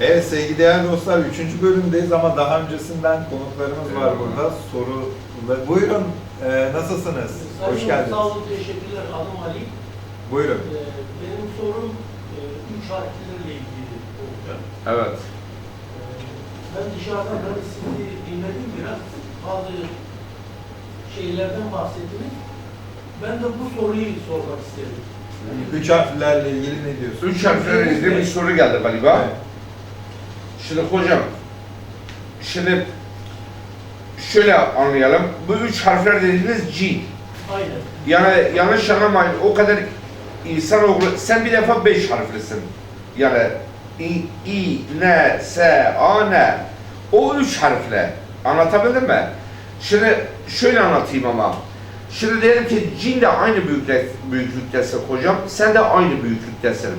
Evet sevgili değerli dostlar 3. bölümdeyiz ama daha öncesinden konuklarımız var burada. Soru Buyurun e, nasılsınız? Sayın Hoş Hocam, geldiniz. Sağ olun, teşekkürler. Adım Ali. Buyurun. Ee, benim sorum e, üç harflerle ilgili olacak. Evet. Ee, ben dışarıdan hani sizi dinledim biraz. Bazı şeylerden bahsettiniz. Ben de bu soruyu sormak istedim. Üç harflerle ilgili ne diyorsunuz? Üç harflerle ilgili bir soru geldi galiba. Evet. Şimdi hocam, şimdi şöyle anlayalım. Bu üç harfler dediğiniz G. Aynen. Yani yanlış anlamayın, o kadar insanoğlu, sen bir defa beş harflisin. Yani I, I, N, S, A, N. O üç harfle. Anlatabildim mi? Şimdi şöyle anlatayım ama. Şimdi diyelim ki cin de aynı büyüklük, büyüklüktesin hocam, sen de aynı büyüklüktesin.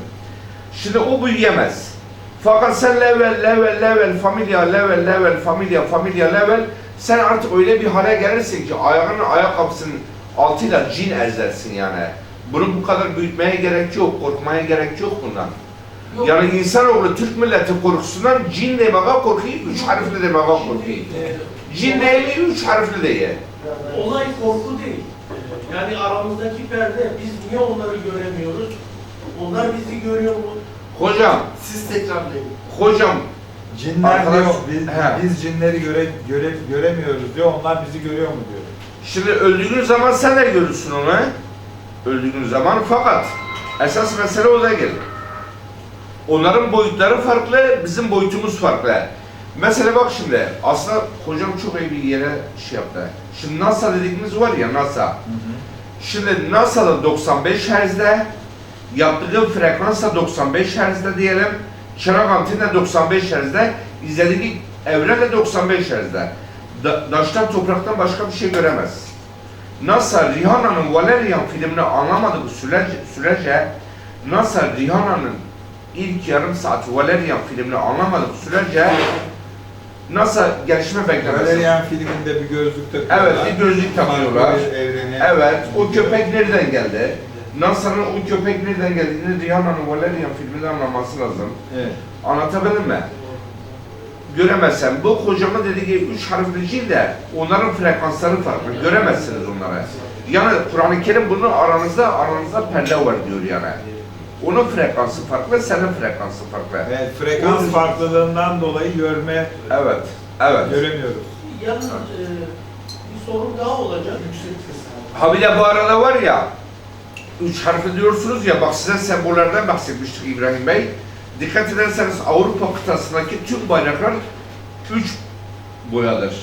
Şimdi o büyüyemez. Fakat sen level, level, level, familya, level, level, familya, familya, level, sen artık öyle bir hale gelirsin ki ayağının ayakkabısının altıyla cin ezersin yani. Bunu bu kadar büyütmeye gerek yok, korkmaya gerek yok bundan. Yok. Yani insanoğlu Türk milleti korkusundan cin demeye korkuyor, üç harfli demeye korkuyor. Cin değil, üç harfli değil. Olay korku değil. Yani aramızdaki perde, biz niye onları göremiyoruz? Onlar bizi görüyor mu? Hocam, Siz tekrarlayın. hocam, Cinler Arkadaş- diyor, biz, He. biz cinleri göre, göre, göremiyoruz diyor, onlar bizi görüyor mu diyor. Şimdi öldüğün zaman sen de görürsün onu. he? Öldüğün zaman fakat esas mesele o değil. Onların boyutları farklı, bizim boyutumuz farklı. Mesela bak şimdi, aslında hocam çok iyi bir yere şey yaptı. Şimdi NASA dediğimiz var ya NASA. Şimdi NASA'da 95 Hz'de, yaptığı frekans da 95 Hz'de diyelim. Çırak antenne 95 Hz'de, izlediği evre de 95 Hz'de. Da, daştan topraktan başka bir şey göremez. NASA Rihanna'nın Valerian filmini anlamadığı sürece, sürece NASA Rihanna'nın ilk yarım saat Valerian filmini anlamadığı sürece NASA gelişme beklemez. Valerian filminde bir gözlük takıyorlar. Evet, bir gözlük takıyorlar. Farklı bir evreni. Evet, o köpek nereden geldi? NASA'nın o köpek nereden geldiğini Rihanna'nın Valerian filminde anlaması lazım. Evet. Anlatabildim mi? Göremezsen, bu kocamın dediği üç harfli de onların frekansları farklı. Göremezsiniz onları. Yani Kur'an-ı Kerim bunun aranızda aranızda perde var diyor yani. Onun frekansı farklı, senin frekansı farklı. Evet, frekans farklılığından dolayı görme, Evet, evet. göremiyoruz. Yalnız e, bir sorun daha olacak. Yüksek ses. Ha bir de bu arada var ya, üç harfli diyorsunuz ya, bak size sembollerden bahsetmiştik İbrahim Bey. Dikkat ederseniz Avrupa kıtasındaki tüm bayraklar üç boyadır.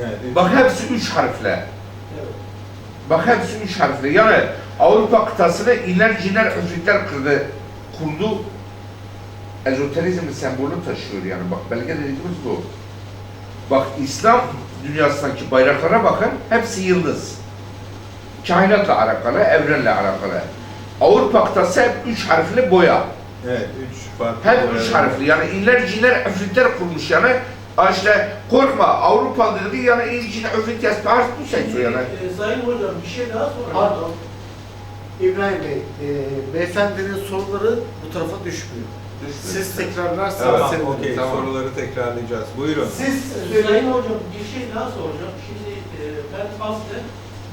Evet. Bak hepsi üç harfle. Evet. Bak hepsi üç harfli. Yani Avrupa kıtasını iller, cinler, öfritler kırdı, kurdu. Ezoterizmin sembolü taşıyor yani. Bak belge dediğimiz bu. Bak İslam dünyasındaki bayraklara bakın. Hepsi yıldız. Kainatla alakalı, evrenle alakalı. Avrupa kıtası hep üç harfli boya. Evet, üç farklı. Hep üç harfli. Yani iller, cinler, öfritler kurmuş yani. İşte korkma Avrupa dedi yani il, cin, öfrit, yaslı harf bu seçiyor yani. E, Sayın Hocam bir şey daha sorayım. Pardon. İbrahim Bey, e, beyefendinin soruları bu tarafa düşmüyor. Siz tekrarlarsanız Evet, sevinirim. okey. Tamam. Soruları tekrarlayacağız. Buyurun. Siz E, söyleyin. Sayın Hocam bir şey daha soracağım. Şimdi e, ben aslen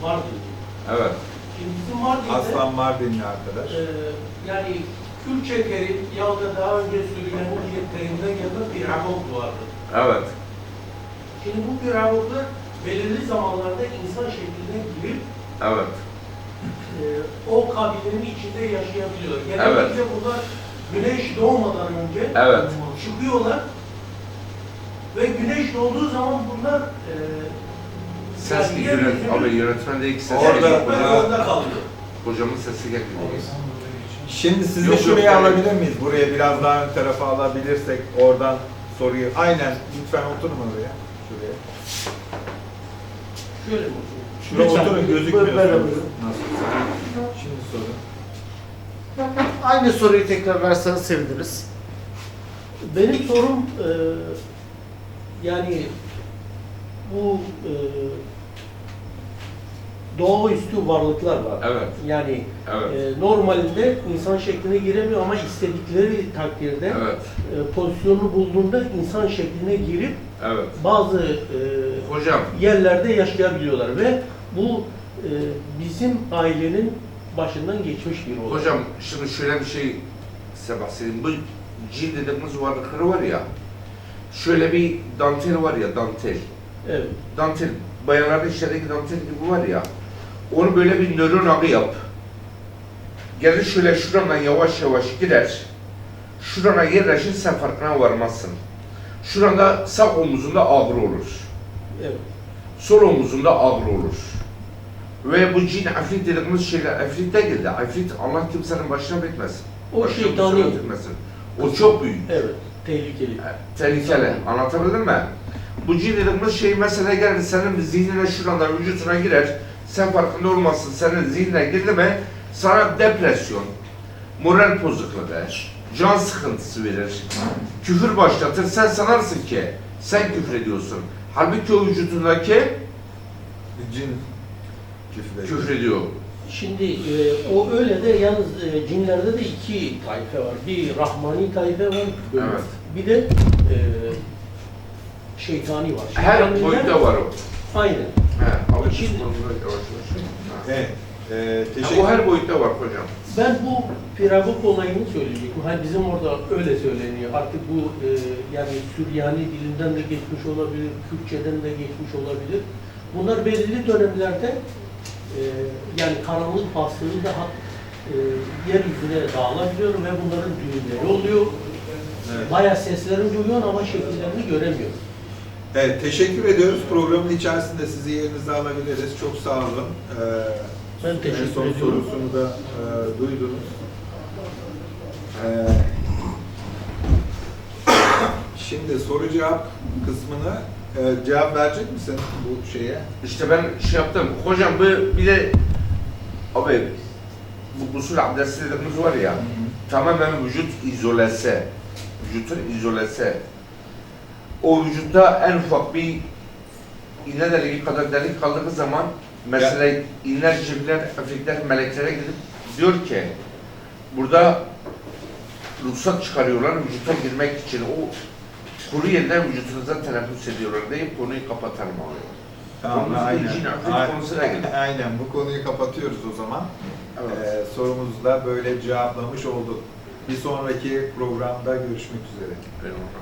Mardinliyim. Evet. Şimdi bizim Mardin'de Aslan Mardinli arkadaş. e, yani kül çekerin ya da daha önce niyetlerinden gelme bir ramok vardı. Evet. Şimdi bu piramidler belirli zamanlarda insan şekline girip Evet. e, o kabilenin içinde yaşayabiliyor. Genellikle bunlar güneş doğmadan önce Evet. çıkıyorlar ve güneş doğduğu zaman bunlar e, Ses yani yönet, yeryüzünü abi yönetmen de iki ses Orada- geliyor. terk etmek burada- zorunda kalıyor. Hocamın sesi gelmiyor. Şimdi sizi Yok, yok, şuraya yani- alabilir miyiz? Buraya biraz daha ön tarafa alabilirsek oradan soruyu. Aynen. Lütfen oturun oraya. Şuraya. Şöyle mi? Şuraya Lütfen. oturun. Böyle buyurun. Nasıl? Şimdi sorun. Aynı soruyu tekrarlarsanız seviniriz. Benim sorum e, yani bu e, doğaüstü varlıklar var. Evet. Yani Evet. e, normalinde insan şekline giremiyor ama istedikleri takdirde Evet. e, pozisyonunu bulduğunda insan şekline girip Evet. bazı e, Hocam yerlerde yaşayabiliyorlar ve bu e, bizim ailenin başından geçmiş bir olay. Hocam şimdi şöyle bir şey size bahsedeyim. Bu cin dediğimiz varlıkları var ya, şöyle bir dantel var ya dantel. Evet. Dantel, bayanların işlerindeki dantel gibi var ya, onu böyle bir nöron ağı yap. Gelir şöyle şuradan yavaş yavaş gider. Şurana yerleşir sen farkına varmazsın. Şuranda sağ omuzunda ağrı olur. Evet. sol omuzunda ağrı olur. Ve bu cin afrit dediğimiz şeyler afrit değildi. Afrit Allah kimsenin başına bekmesin. O Başına şeytani. musibet etmesin. O çok büyük. Evet. Tehlikeli. Tehlikeli. Anlatabildim mi? Bu cin dediğimiz şey mesela gelir senin zihnine şurada vücuduna girer. Sen farkında olmazsın. Senin zihnine girdi mi sana depresyon, moral bozukluğu, can sıkıntısı verir. Küfür başlatır. Sen sanarsın ki sen küfür ediyorsun. Halbuki o vücudundaki Cin küfür küfür ediyor. Şimdi e, o öyle de yalnız e, cinlerde de iki tayfe var. Bir rahmani tayfe var, böyle. Evet. bir de e, şeytani var. Her Şeytaniler- boyutta var o. Aynen. He, yavaş. Ha. Evet. Ee, Ha, teşekkür O her boyutta var hocam. Ben bu piragop olayını söyleyecektim. Hani bizim orada öyle söyleniyor. Artık bu e, yani Süryani dilinden de geçmiş olabilir, Kürtçeden de geçmiş olabilir. Bunlar belirli dönemlerde e, yani karanlık bastığı daha e, yeryüzüne dağılabiliyor ve bunların düğünleri oluyor. Evet. Bayağı seslerini duyuyor ama şekillerini göremiyor. Evet, teşekkür ediyoruz. Programın içerisinde sizi yerinize alabiliriz. Çok sağ olun. Ee, Ben teşekkür en son ediyorum. sorusunu da e, duydunuz. Ee, şimdi soru cevap kısmını e, cevap verecek misin bu şeye? İşte ben şey yaptım. Hocam bu bir de abi bu usul abdesti dediğimiz var ya tamamen vücut izolese. Vücutun izolese. O vücutta en ufak bir iğne deliği kadar delik kaldığı zaman mesela inler, cibler, afrikler, meleklere gidip diyor ki burada ruhsat çıkarıyorlar vücuta girmek için. O kuru yerden vücutunuza teneffüs ediyorlar deyip konuyu kapatalım abi. Tamam, Konumuz aynen. cin, Aynen. konusuna gelin. Aynen, bu konuyu kapatıyoruz o zaman. Evet. Ee, sorumuzu da böyle cevaplamış olduk. Bir sonraki programda görüşmek üzere. Eyvallah.